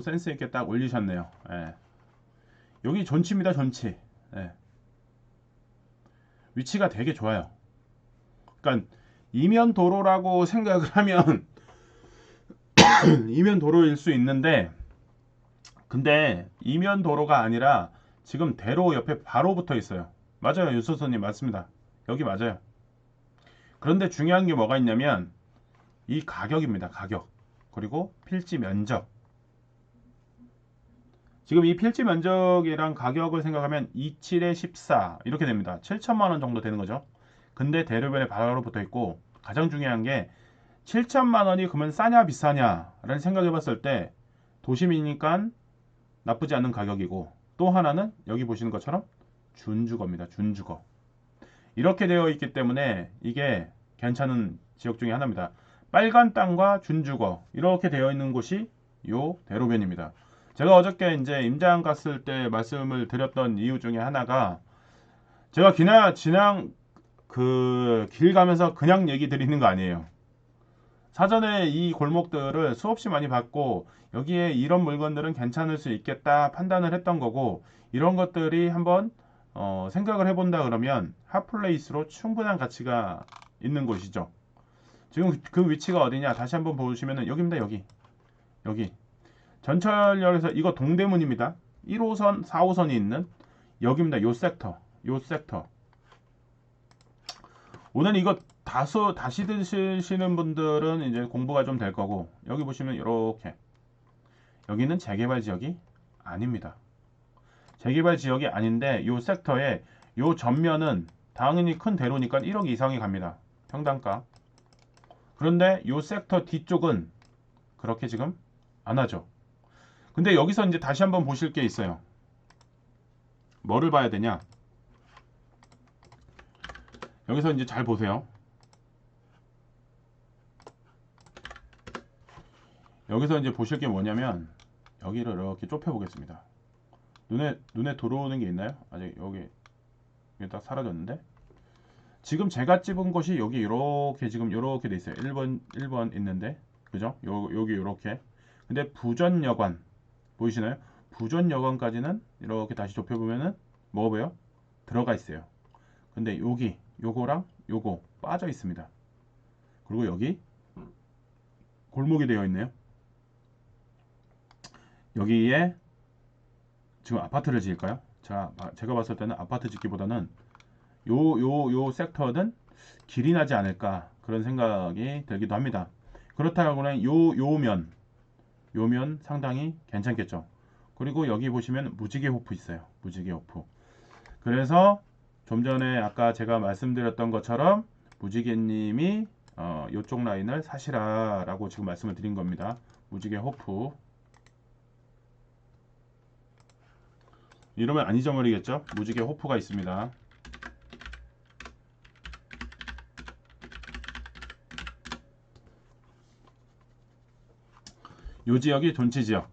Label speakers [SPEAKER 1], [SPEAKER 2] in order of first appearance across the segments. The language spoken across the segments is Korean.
[SPEAKER 1] 센스 있게 딱 올리셨네요. 예. 여기 전치입니다, 전치. 예. 위치가 되게 좋아요. 그러니까 이면 도로라고 생각을 하면 이면 도로일 수 있는데 근데 이면 도로가 아니라 지금 대로 옆에 바로 붙어 있어요. 맞아요, 유소선님 맞습니다. 여기 맞아요. 그런데 중요한 게 뭐가 있냐면 이 가격입니다. 가격. 그리고 필지 면적. 지금 이 필지 면적이랑 가격을 생각하면 27에 14 이렇게 됩니다. 7천만 원 정도 되는 거죠. 근데 대로변에 바로 붙어 있고 가장 중요한 게 7천만 원이 그러면 싸냐 비싸냐라는 생각해 봤을 때 도심이니까 나쁘지 않은 가격이고 또 하나는 여기 보시는 것처럼 준주거입니다. 준주거. 이렇게 되어 있기 때문에 이게 괜찮은 지역 중에 하나입니다. 빨간 땅과 준주거 이렇게 되어 있는 곳이 요 대로변입니다. 제가 어저께 이제 임장 갔을 때 말씀을 드렸던 이유 중에 하나가 제가 그냥 지난 그길 가면서 그냥 얘기 드리는 거 아니에요. 사전에 이 골목들을 수없이 많이 봤고 여기에 이런 물건들은 괜찮을 수 있겠다 판단을 했던 거고 이런 것들이 한번 어, 생각을 해본다 그러면 핫플레이스로 충분한 가치가 있는 곳이죠. 지금 그 위치가 어디냐 다시 한번 보시면은 여기입니다 여기 여기 전철역에서 이거 동대문입니다. 1호선 4호선이 있는 여기입니다. 요 섹터 요 섹터. 오늘 이거 다수 다시 드시는 분들은 이제 공부가 좀 될 거고 여기 보시면 이렇게. 여기는 재개발 지역이 아닙니다. 재개발 지역이 아닌데 요 섹터에 요 전면은 당연히 큰 대로니까 1억 이상이 갑니다. 평당가. 그런데 요 섹터 뒤쪽은 그렇게 지금 안 하죠. 근데 여기서 이제 다시 한번 보실 게 있어요. 뭐를 봐야 되냐? 여기서 이제 잘 보세요. 여기서 이제 보실 게 뭐냐면 여기를 이렇게 좁혀 보겠습니다. 눈에 눈에 들어오는 게 있나요? 아직 여기 여기 딱 사라졌는데 지금 제가 찍은 곳이 여기 이렇게 지금 이렇게 돼 있어요. 1번 1번 있는데 그죠? 요 여기 이렇게. 근데 부전여관 보이시나요? 부전 여관까지는 이렇게 다시 좁혀 보면은 뭐가 보여? 들어가 있어요. 근데 여기 요거랑 요거 빠져 있습니다. 그리고 여기 골목이 되어 있네요. 여기에 지금 아파트를 지을까요? 자, 제가 봤을 때는 아파트 짓기보다는 요, 요, 요 섹터는 길이 나지 않을까 그런 생각이 들기도 합니다. 그렇다고는 요, 요면, 요면 상당히 괜찮겠죠. 그리고 여기 보시면 무지개 호프 있어요. 무지개 호프. 그래서 좀 전에 아까 제가 말씀드렸던 것처럼 무지개님이 어, 이쪽 라인을 사시라 라고 지금 말씀을 드린 겁니다. 무지개 호프. 이러면 안 잊어버리겠죠? 무지개 호프가 있습니다. 요 지역이 돈치 지역.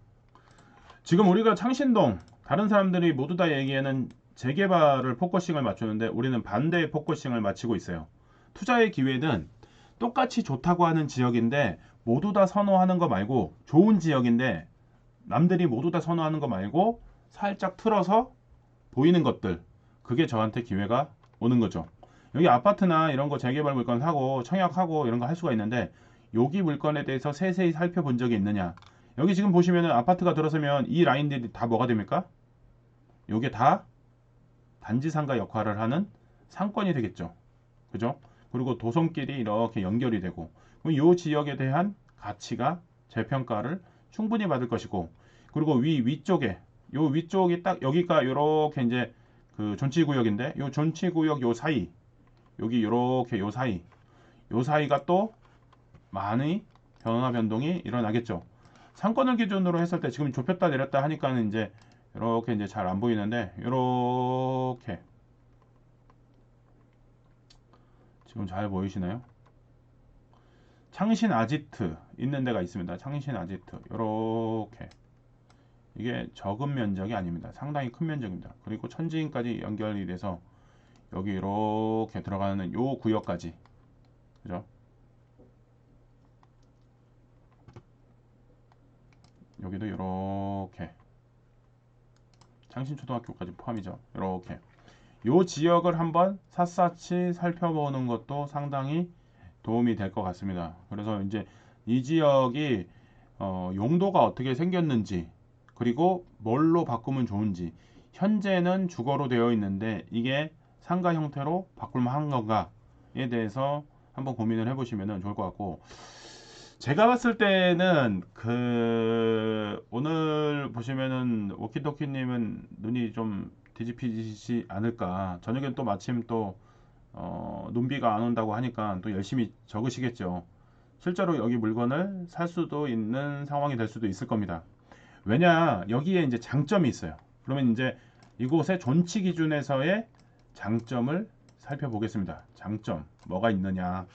[SPEAKER 1] 지금 우리가 창신동 다른 사람들이 모두 다 얘기에는 재개발을 포커싱을 맞추는데 우리는 반대의 포커싱을 맞추고 있어요. 투자의 기회는 똑같이 좋다고 하는 지역인데 모두 다 선호하는 거 말고 좋은 지역인데 남들이 모두 다 선호하는 거 말고 살짝 틀어서 보이는 것들 그게 저한테 기회가 오는 거죠. 여기 아파트나 이런 거 재개발 물건 사고 청약하고 이런 거 할 수가 있는데 여기 물건에 대해서 세세히 살펴본 적이 있느냐? 여기 지금 보시면은 아파트가 들어서면 이 라인들이 다 뭐가 됩니까? 요게 다 단지 상가 역할을 하는 상권이 되겠죠. 그죠? 그리고 도성끼리 이렇게 연결이 되고 그럼 요 지역에 대한 가치가 재평가를 충분히 받을 것이고 그리고 위 위쪽에 요 위쪽이 딱 여기가 요렇게 이제 그 존치 구역인데 요 존치 구역 요 사이 여기 요렇게 요 사이 요 사이가 또 많이 변화 변동이 일어나겠죠. 상권을 기준으로 했을 때 지금 좁혔다 내렸다 하니까는 이제 이렇게 이제 잘 안 보이는데 이렇게 지금 잘 보이시나요? 창신 아지트 있는 데가 있습니다. 창신 아지트 이렇게 이게 적은 면적이 아닙니다. 상당히 큰 면적입니다. 그리고 천지인까지 연결이 돼서 여기 이렇게 들어가는 요 구역까지 그죠? 여기도 이렇게 창신초등학교까지 포함이죠. 이렇게 요 지역을 한번 샅샅이 살펴보는 것도 상당히 도움이 될 것 같습니다. 그래서 이제 이 지역이 어, 용도가 어떻게 생겼는지 그리고 뭘로 바꾸면 좋은지 현재는 주거로 되어 있는데 이게 상가 형태로 바꿀 만 한 건가에 대해서 한번 고민을 해보시면 좋을 것 같고 제가 봤을 때는 그 오늘 보시면은 워키토키님은 눈이 좀 뒤집히지 않을까. 저녁엔 또 마침 또 어, 눈비가 안 온다고 하니까 또 열심히 적으시겠죠. 실제로 여기 물건을 살 수도 있는 상황이 될 수도 있을 겁니다. 왜냐 여기에 이제 장점이 있어요. 그러면 이제 이곳의 존치 기준에서의 장점을 살펴보겠습니다. 장점 뭐가 있느냐